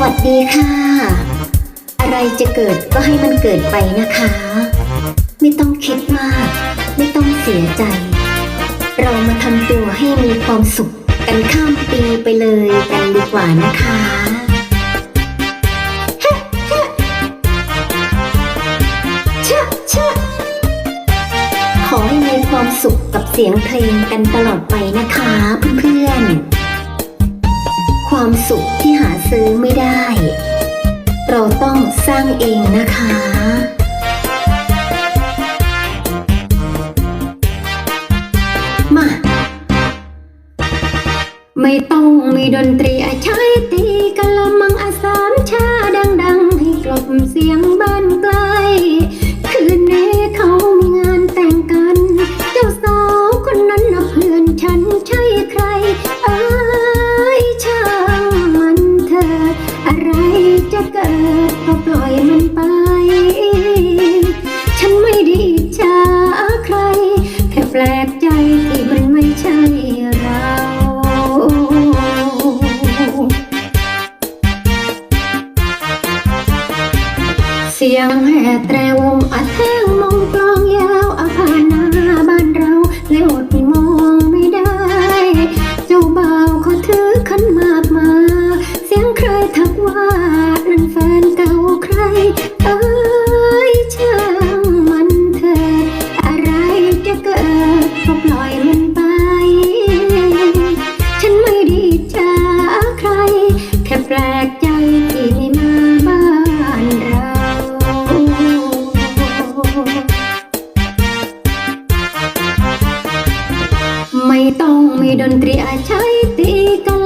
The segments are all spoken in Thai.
วัสดีค่ะ อะไรจะเกิดก็ให้มันเกิดไปนะคะ ไม่ต้องคิดมาก ไม่ต้องเสียใจ เรามาทำตัวให้มีความสุขกันข้ามปีไปเลยกันดีกว่านะคะเฮ้เฮ้ชะชะขอให้มีความสุขกับเสียงเพลงกันตลอดไปนะคะเพื่อนๆ ความสุขที่หาซื้อไม่ได้ เราต้องสร้างเองนะคะ มา ไม่ต้องมีดนตรีอาใช้ตีกะละมังอาสามชาดัง ๆ ให้กลบเสียง สียงแห่แตรวงอัธ ต้องมีดนตรีอาใช้ตีกัน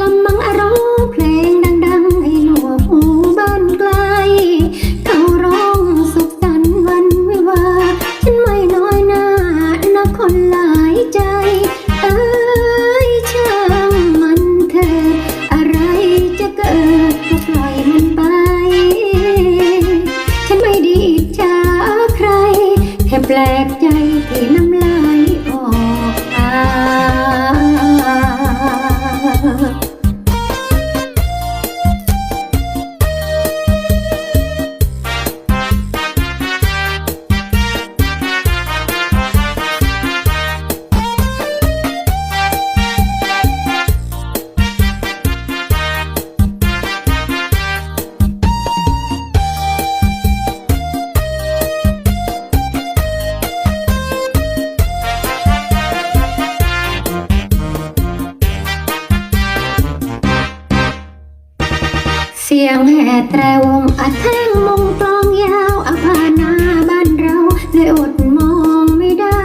สียงแห่แตรวงอัดแท่งมงกลองยาวอาพานาบ้านเราเลยอดมองไม่ได้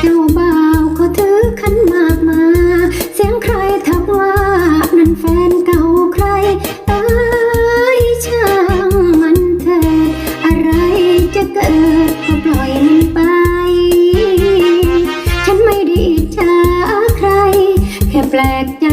เจ้าบ่าวเขาถือขันหมากมา เสียงใครทักว่า นั่นแฟนเก่าใครเอ้ยช่างมันเถิดอะไรจะเกิดก็ปล่อยมันไป ฉันไม่ได้อิจฉาใคร แค่แปลกใจ